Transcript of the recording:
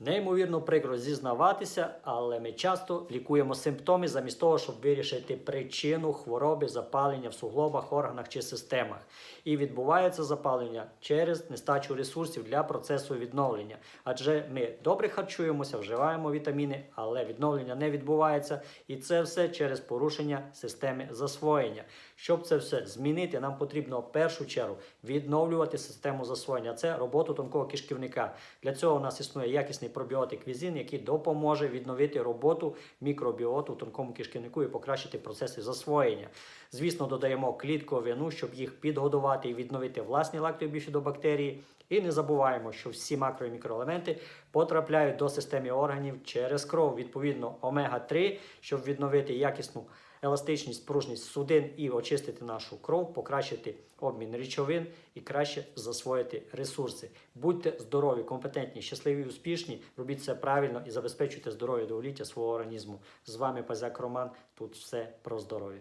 Неймовірно прикро зізнаватися, але ми часто лікуємо симптоми замість того, щоб вирішити причину хвороби запалення в суглобах, органах чи системах. І відбувається запалення через нестачу ресурсів для процесу відновлення. Адже ми добре харчуємося, вживаємо вітаміни, але відновлення не відбувається. І це все через порушення системи засвоєння. Щоб це все змінити, нам потрібно в першу чергу відновлювати систему засвоєння. Це роботу тонкого кишківника. Для цього у нас існує якісний пробіотик візин, який допоможе відновити роботу мікробіоту в тонкому кишківнику і покращити процеси засвоєння. Звісно, додаємо клітковину, щоб їх підгодувати і відновити власні лактобіфідобактерії. І не забуваємо, що всі макро і мікроелементи потрапляють до системи органів через кров. Відповідно, омега-3, щоб відновити якісну еластичність, пружність судин і очистити нашу кров, покращити обмін речовин і краще засвоїти ресурси. Будьте здорові, компетентні, щасливі, успішні. Робіть все правильно і забезпечуйте здоров'я довголіття свого організму. З вами Пазяк Роман. Тут все про здоров'я.